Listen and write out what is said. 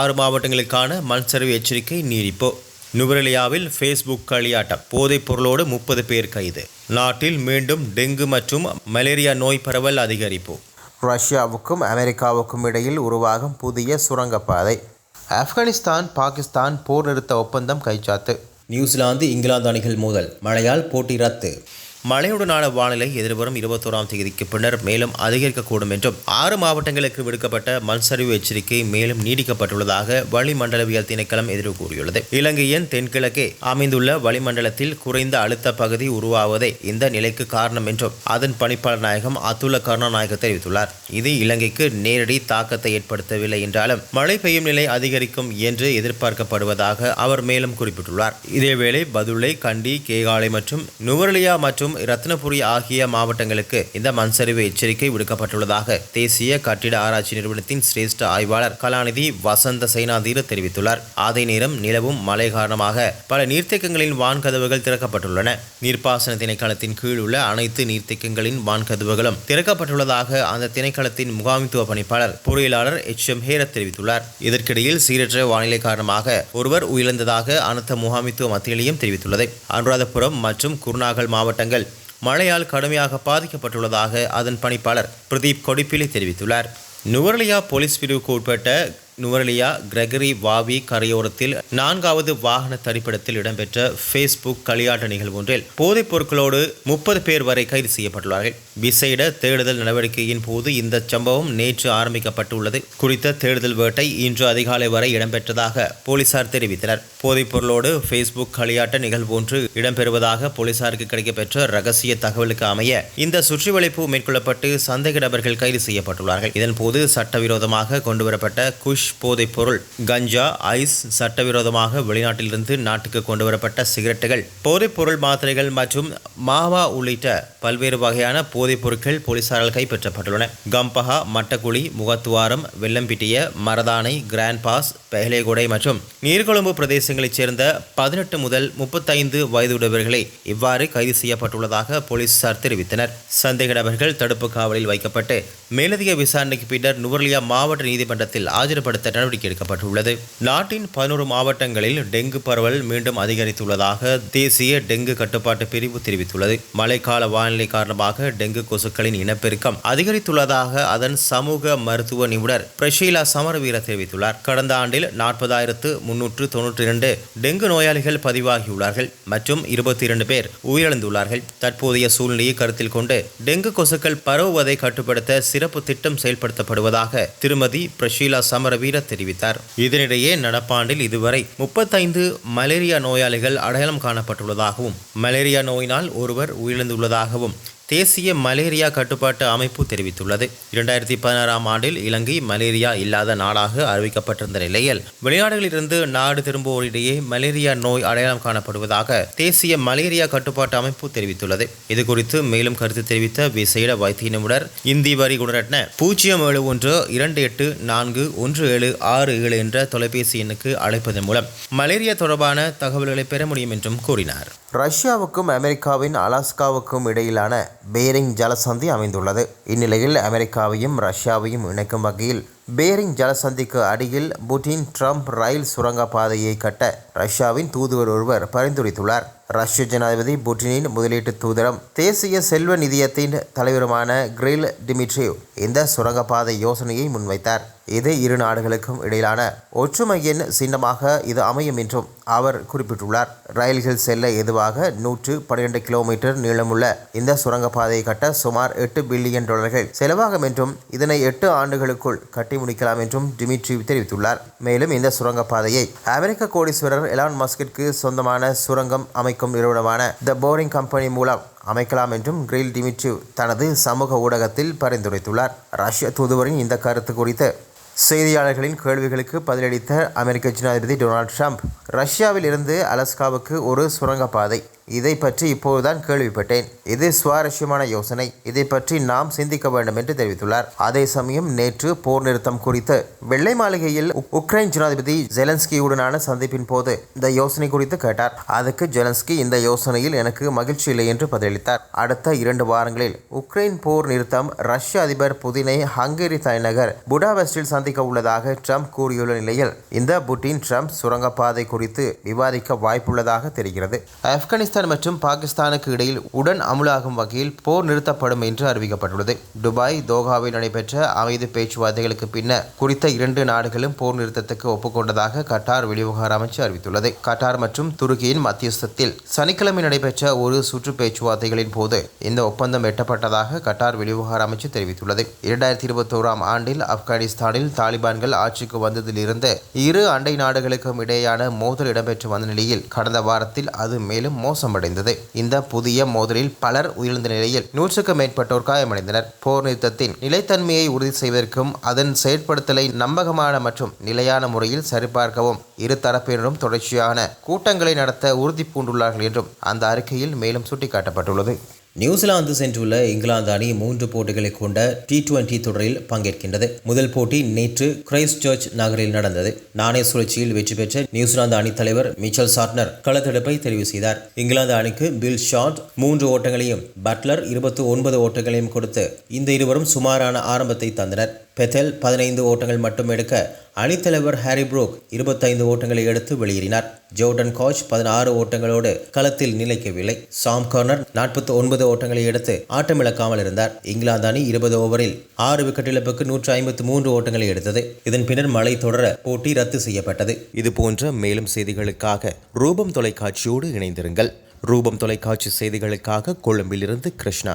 ஆறு மாவட்டங்களுக்கான மண் சரிவு எச்சரிக்கை நீடிப்பு. நுவரெலியாவில் ஃபேஸ்புக் களியாட்டம். போதைப் பொருளோடு முப்பது பேர் கைது. நாட்டில் மீண்டும் டெங்கு மற்றும் மலேரியா நோய் பரவல் அதிகரிப்பு. ரஷ்யாவுக்கும் அமெரிக்காவுக்கும் இடையில் உருவாகும் புதிய சுரங்கப்பாதை. ஆப்கானிஸ்தான் பாகிஸ்தான் போர் நிறுத்த ஒப்பந்தம் கைச்சாத்து. நியூசிலாந்து இங்கிலாந்து அணிகள் மோதல். மழையால் போட்டி ரத்து. மழையுடனான வானிலை எதிர்வரும் இருபத்தோராம் தேதிக்கு பின்னர் மேலும் அதிகரிக்கக்கூடும் என்றும் ஆறு மாவட்டங்களுக்கு விடுக்கப்பட்ட மண் சரிவு எச்சரிக்கை மேலும் நீடிக்கப்பட்டுள்ளதாக வளிமண்டலவியல் திணைக்களம் எதிர்வு கூறியுள்ளது. இலங்கையின் தென்கிழக்கே அமைந்துள்ள வளிமண்டலத்தில் குறைந்த அழுத்த பகுதி உருவாவதே இந்த நிலைக்கு காரணம் என்றும் அதன் பணிப்பாளர் நாயகம் அத்துல கருணாநாயக தெரிவித்துள்ளார். இது இலங்கைக்கு நேரடி தாக்கத்தை ஏற்படுத்தவில்லை என்றாலும் மழை பெய்யும் நிலை அதிகரிக்கும் என்று எதிர்பார்க்கப்படுவதாக அவர் மேலும் குறிப்பிட்டுள்ளார். இதேவேளை பதுளை கண்டி கேகாலை மற்றும் நுவரலியா மற்றும் ரத்னபுரி ஆகிய மாவட்டங்களுக்கு இந்த மண்சரிவு எச்சரிக்கை விடுக்கப்பட்டுள்ளதாக தேசிய கட்டிட ஆராய்ச்சி நிறுவனத்தின் சிரேஷ்ட ஆய்வாளர் கலாநிதி வசந்த சைனாதீர தெரிவித்துள்ளார். அதே நேரம் நிலவும் மழை காரணமாக பல நீர்த்தேக்கங்களின் வான்கதவுகள் திறக்கப்பட்டுள்ளன. நீர்ப்பாசன திணைக்களத்தின் கீழ் உள்ள அனைத்து நீர்த்தேக்கங்களின் வான்கதவுகளும் திறக்கப்பட்டுள்ளதாக அந்த திணைக்களத்தின் முகாமித்துவ பணிப்பாளர் பொறியியலாளர் எச். எம். ஹேரத் தெரிவித்துள்ளார். இதற்கிடையில் சீரற்ற வானிலை காரணமாக ஒருவர் உயிரிழந்ததாக அனர்த்த முகாமித்துவ மத்தியிலையும் தெரிவித்துள்ளது. அனுராதபுரம் மற்றும் குருநாகல் மாவட்டங்கள் மழையால் கடுமையாக பாதிக்கப்பட்டுள்ளதாக அதன் பணிப்பாளர் பிரதீப் கொடிப்பிலி தெரிவித்துள்ளார். நுவரலியா போலீஸ் பிரிவுக்கு உட்பட்ட நுவரலியா கிரகரி வாவி கரையோரத்தில் நான்காவது வாகன தரிப்பிடத்தில் இடம்பெற்ற ஃபேஸ்புக் களியாட்ட நிகழ்வு ஒன்றில் போதைப் பொருட்களோடு முப்பது பேர் வரை கைது செய்யப்பட்டுள்ளார்கள். விசேட தேடுதல் நடவடிக்கையின் போது இந்த சம்பவம் நேற்று ஆரம்பிக்கப்பட்டுள்ளது. குறித்த தேடுதல் வேட்டை இன்று அதிகாலை வரை இடம்பெற்றதாக போலீசார் தெரிவித்தனர். போதைப் பொருளோடு ஃபேஸ்புக் களியாட்ட நிகழ்வு ஒன்று இடம்பெறுவதாக போலீசாருக்கு கிடைக்கப்பெற்ற ரகசிய தகவலுக்கு அமைய இந்த சுற்றிவளைப்பு மேற்கொள்ளப்பட்டு சந்தேக நபர்கள் கைது செய்யப்பட்டுள்ளார்கள். இதன்போது சட்டவிரோதமாக கொண்டுவரப்பட்ட குஷ் போதைப் பொருள் கஞ்சா ஐஸ் சட்டவிரோதமாக வெளிநாட்டிலிருந்து நாட்டுக்கு கொண்டுவரப்பட்ட சிகரெட்டுகள் போதைப் பொருள் மாத்திரைகள் மற்றும் மாவா உள்ளிட்ட பல்வேறு வகையான போதைப் பொருட்கள் போலீசாரால் கைப்பற்றப்பட்டுள்ளன. கம்பஹா மட்டக்குழி முகத்துவாரம் வெள்ளம்பிட்டிய மரதானை கிராண்ட் பாஸ் பெஹலேகுடை மற்றும் நீர்கொழும்பு பிரதேசங்களைச் சேர்ந்த பதினெட்டு முதல் முப்பத்தைந்து வயதுடையவர்களை இவ்வாறு கைது செய்யப்பட்டுள்ளதாக போலீசார் தெரிவித்தனர். சந்தேக நபர்கள் தடுப்பு காவலில் வைக்கப்பட்டு மேலதிக விசாரணைக்கு பின்னர் நுவர்லியா மாவட்ட நீதிமன்றத்தில் ஆஜர்படுத்த நடவடிக்கை எடுக்கப்பட்டுள்ளது. நாட்டின் பதினோரு மாவட்டங்களில் டெங்கு பரவல் மீண்டும் அதிகரித்துள்ளதாக தேசிய டெங்கு கட்டுப்பாட்டு பிரிவு தெரிவித்துள்ளது. மழைக்கால வானிலை காரணமாக டெங்கு கொசுக்களின் இனப்பெருக்கம் அதிகரித்துள்ளதாக அதன் சமூக மருத்துவ நிபுணர் பிரஷீலா சமரவீர தெரிவித்துள்ளார். கடந்த ஆண்டில் நாற்பதாயிரத்து முன்னூற்று தொன்னூற்றி இரண்டு டெங்கு நோயாளிகள் பதிவாகியுள்ளார்கள் மற்றும் இருபத்தி இரண்டு பேர் உயிரிழந்துள்ளார்கள். தற்போதைய சூழ்நிலையை கருத்தில் கொண்டு டெங்கு கொசுக்கள் பரவுவதை கட்டுப்படுத்த சிறப்பு திட்டம் செயல்படுத்தப்படுவதாக திருமதி பிரஷீலா சமரவீர தெரிவித்தார். இதனிடையே நடப்பாண்டில் இதுவரை முப்பத்தைந்து மலேரியா நோயாளிகள் அடையாளம் காணப்பட்டுள்ளதாகவும் மலேரியா நோயினால் ஒருவர் உயிரிழந்துள்ளதாகவும் தேசிய மலேரியா கட்டுப்பாட்டு அமைப்பு தெரிவித்துள்ளது. இரண்டாயிரத்தி பதினாறாம் ஆண்டில் இலங்கை மலேரியா இல்லாத நாடாக அறிவிக்கப்பட்டிருந்த நிலையில் வெளிநாடுகளிலிருந்து நாடு திரும்புவோரிடையே மலேரியா நோய் அடையாளம் காணப்படுவதாக தேசிய மலேரியா கட்டுப்பாட்டு அமைப்பு தெரிவித்துள்ளது. இதுகுறித்து மேலும் கருத்து தெரிவித்த விசேட வைத்திய நிபுணர் இந்தி வரி குணரட்ன பூஜ்ஜியம் ஏழு ஒன்று இரண்டு எட்டு நான்கு ஒன்று ஏழு ஆறு ஏழு என்ற தொலைபேசி எண்ணுக்கு அழைப்பதன் மூலம் மலேரியா தொடர்பான தகவல்களை பெற முடியும் என்றும் கூறினார். ரஷ்யாவுக்கும் அமெரிக்காவின் அலாஸ்காவுக்கும் இடையிலான பேரிங் ஜலசந்தி அமைந்துள்ளது. இந்நிலையில் அமெரிக்காவையும் ரஷ்யாவையும் இணைக்கும் வகையில் பேரிங் ஜலசந்திக்கு அடியில் புட்டின் ட்ரம்ப் ரயில் சுரங்கப்பாதையை கட்ட ரஷ்யாவின் தூதுவர் ஒருவர் பரிந்துரைத்துள்ளார். ரஷ்ய ஜனாதிபதி புட்டினின் முதலீட்டு தூதரம் தேசிய செல்வ நிதியத்தின் தலைவருமான கிரில் டிமிட்ரிவ் இந்த சுரங்கப்பாதை யோசனையை முன்வைத்தார். இது இரு நாடுகளுக்கும் இடையிலான ஒற்றுமையின் சின்னமாக இது அமையும் என்றும் அவர் குறிப்பிட்டுள்ளார். ரயில்கள் செல்ல எதுவாக நூற்று பன்னிரண்டு கிலோமீட்டர் நீளமுள்ள இந்த சுரங்கப்பாதையை கட்ட சுமார் எட்டு பில்லியன் டாலர்கள் செலவாகும் என்றும் இதனை எட்டு ஆண்டுகளுக்குள் கட்டி முடிக்கலாம் என்றும் டிமிட்ரி தெரிவித்துள்ளார். மேலும் இந்த சுரங்கப்பாதையை அமெரிக்க கோடீஸ்வரர் எலான் மஸ்கிற்கு சொந்தமான சுரங்கம் அமைக்கும் நிறுவனமான த போரிங் கம்பெனி மூலம் அமைக்கலாம் என்றும் கிரில் டிமிட்ரி தனது சமூக ஊடகத்தில் பரிந்துரைத்துள்ளார். ரஷ்ய தூதுவரின் இந்த கருத்து குறித்து செய்தியாளர்களின் கேள்விகளுக்கு பதிலளித்த அமெரிக்க ஜனாதிபதி டொனால்ட் ட்ரம்ப் ரஷ்யாவில் இருந்து அலஸ்காவுக்கு ஒரு சுரங்கப்பாதை இதை பற்றி இப்போதுதான் கேள்விப்பட்டேன். இது சுவாரஸ்யமான யோசனை. இதை பற்றி நாம் சிந்திக்க வேண்டும் என்று தெரிவித்துள்ளார். அதே சமயம் நேற்று போர் நிறுத்தம் குறித்து வெள்ளை மாளிகையில் உக்ரைன் ஜனாதிபதி ஜெலன்ஸ்கியுடனான சந்திப்பின் போது இந்த யோசனை குறித்து கேட்டார். அதுக்கு ஜெலன்ஸ்கி இந்த யோசனையில் எனக்கு மகிழ்ச்சி இல்லை என்று பதிலளித்தார். அடுத்த இரண்டு வாரங்களில் உக்ரைன் போர் நிறுத்தம் ரஷ்ய அதிபர் புதினை ஹங்கேரி தலைநகர் புடாபெஸ்டில் சந்திக்க உள்ளதாக ட்ரம்ப் கூறியுள்ள நிலையில் இந்த புட்டின் ட்ரம்ப் சுரங்கப்பாதை குறித்து விவாதிக்க வாய்ப்புள்ளதாக தெரிகிறது. ஆப்கானிஸ்தான் மற்றும் பாகிஸ்தானுக்கு இடையில் உடன் அமுலாகும் வகையில் போர் நிறுத்தப்படும் என்று அறிவிக்கப்பட்டுள்ளது. துபாய் தோஹாவில் நடைபெற்ற அமைதி பேச்சுவார்த்தைகளுக்கு பின்னர் குறித்த இரண்டு நாடுகளும் போர் நிறுத்தத்துக்கு ஒப்புக்கொண்டதாக கட்டார் வெளிவிவகார அமைச்சு அறிவித்துள்ளது. கட்டார் மற்றும் துருக்கியின் மத்தியஸ்தத்தில் சனிக்கிழமை நடைபெற்ற ஒரு சுற்று பேச்சுவார்த்தைகளின் போது இந்த ஒப்பந்தம் எட்டப்பட்டதாக கட்டார் வெளிவிவகார அமைச்சு தெரிவித்துள்ளது. இரண்டாயிரத்தி இருபத்தோராம் ஆண்டில் ஆப்கானிஸ்தானில் தாலிபான்கள் ஆட்சிக்கு வந்ததிலிருந்து இரு அண்டை நாடுகளுக்கும் இடையேயான மோதல் இடம்பெற்று வந்த நிலையில் கடந்த வாரத்தில் அது மேலும் மோசம் மோசமடைந்தது இந்த புதிய மோதலில் பலர் உயிர்ந்த நிலையில் நூற்றுக்கும் மேற்பட்டோர் காயமடைந்தனர். போர் நிறுத்தத்தின் நிலைத்தன்மையை உறுதி செய்வதற்கும் அதன் செயற்படுத்தலை நம்பகமான மற்றும் நிலையான முறையில் சரிபார்க்கவும் இரு தரப்பினரும் தொடர்ச்சியான கூட்டங்களை நடத்த உறுதி பூண்டுள்ளார்கள் என்றும் அந்த அறிக்கையில் மேலும் சுட்டிக்காட்டப்பட்டுள்ளது. நியூசிலாந்து சென்றுள்ள இங்கிலாந்து அணி மூன்று போட்டிகளை கொண்ட டி டுவெண்டி தொடரில் பங்கேற்கின்றது. முதல் போட்டி நேற்று கிரைஸ்ட் சர்ச் நகரில் நடந்தது. நாணய சுழற்சியில் வெற்றி பெற்ற நியூசிலாந்து அணித் தலைவர் மிச்சல் சாட்னர் களத்தெடுப்பை தெரிவு செய்தார். இங்கிலாந்து அணிக்கு பில் ஷாட் மூன்று ஓட்டங்களையும் பட்லர் இருபத்தி ஒன்பது ஓட்டங்களையும் கொடுத்து இந்த இருவரும் சுமாரான ஆரம்பத்தை தந்தனர். பெத்தல் பதினைந்து ஓட்டங்கள் மட்டும் எடுக்க அணித்தலைவர் ஹாரி புரோக் இருபத்தைந்து ஓட்டங்களை எடுத்து வெளியேறினார். ஜோர்டன் காச் பதினாறு ஓட்டங்களோடு களத்தில் நிலைக்கவில்லை. சாம் கார்னர் நாற்பத்தி ஒன்பது ஓட்டங்களை எடுத்து ஆட்டமிழக்காமல் இருந்தார். இங்கிலாந்து அணி இருபது ஓவரில் ஆறு விக்கெட் இழப்புக்கு நூற்று ஐம்பத்து மூன்று ஓட்டங்களை எடுத்தது. இதன் பின்னர் மழை தொடர போட்டி ரத்து செய்யப்பட்டது. இது போன்ற மேலும் செய்திகளுக்காக ரூபம் தொலைக்காட்சியோடு இணைந்திருங்கள். ரூபம் தொலைக்காட்சி செய்திகளுக்காக கொழும்பிலிருந்து கிருஷ்ணா.